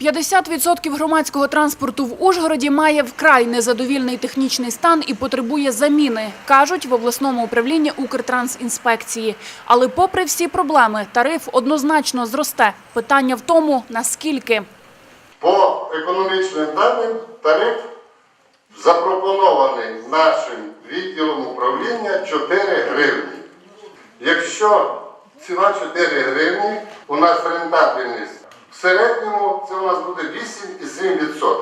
50% громадського транспорту в Ужгороді має вкрай незадовільний технічний стан і потребує заміни, кажуть в обласному управлінні Укртрансінспекції. Але попри всі проблеми, тариф однозначно зросте. Питання в тому, наскільки. По економічним даним тариф запропонований нашим відділом управління 4 гривні. Якщо ціна 4 гривні, у нас рентабельність в середньому це у нас буде 8,7%.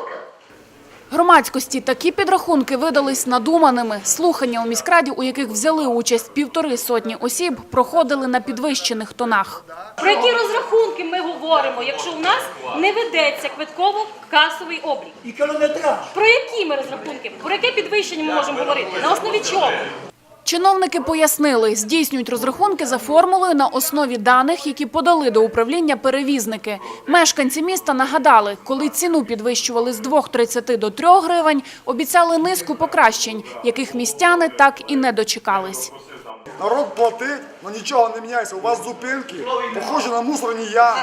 Громадськості такі підрахунки видались надуманими. Слухання у міськраді, у яких взяли участь півтори сотні осіб, проходили на підвищених тонах. Про які розрахунки ми говоримо, якщо у нас не ведеться квитково-касовий облік? і кілометраж. Про які ми розрахунки? Про яке підвищення ми можемо говорити? На основі чого? Чиновники пояснили, здійснюють розрахунки за формулою на основі даних, які подали до управління перевізники. Мешканці міста нагадали, коли ціну підвищували з 2,30 до 3 гривень, обіцяли низку покращень, яких містяни так і не дочекались. Народ платить, але нічого не міняється. У вас зупинки, похожі на мусорні ями.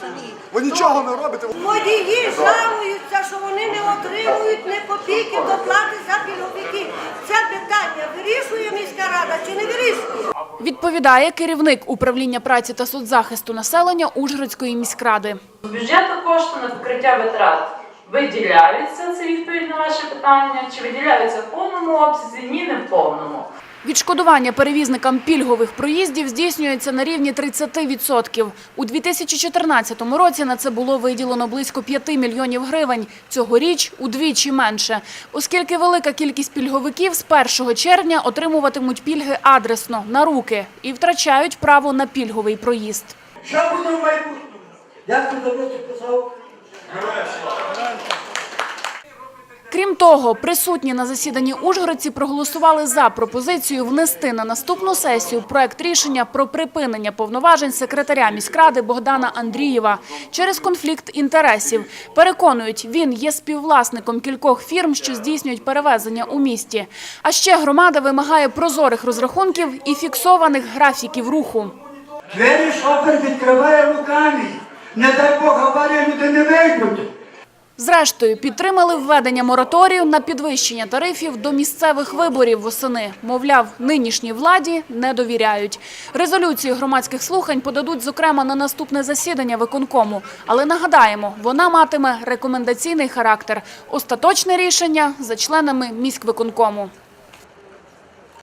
Самі. Ви нічого не робите. Водії жалуються, що вони не отримують ні копійки доплати за пільговики. Це питання вирішує міська рада чи не вирішує? Відповідає керівник управління праці та соцзахисту населення Ужгородської міськради. Бюджету кошти на покриття витрат виділяються, це відповідь на ваше питання, чи виділяються в повному обсязі, ні, не в повному. Відшкодування перевізникам пільгових проїздів здійснюється на рівні 30%. У 2014 році на це було виділено близько 5 мільйонів гривень. Цьогоріч удвічі менше. Оскільки велика кількість пільговиків з 1 червня отримуватимуть пільги адресно, на руки і втрачають право на пільговий проїзд. Що буде в майбутньому? Як ти Давидович писав? Крім того, присутні на засіданні Ужгородці проголосували за пропозицію внести на наступну сесію проект рішення про припинення повноважень секретаря міськради Богдана Андрієва через конфлікт інтересів. Переконують, він є співвласником кількох фірм, що здійснюють перевезення у місті. А ще громада вимагає прозорих розрахунків і фіксованих графіків руху. Двері шофер відкриває руками. Не дай Бог аварія, люди не вийдуть. Зрештою, підтримали введення мораторію на підвищення тарифів до місцевих виборів восени. Мовляв, нинішній владі не довіряють. Резолюцію громадських слухань подадуть, зокрема, на наступне засідання виконкому. Але нагадаємо, вона матиме рекомендаційний характер. Остаточне рішення за членами міськвиконкому.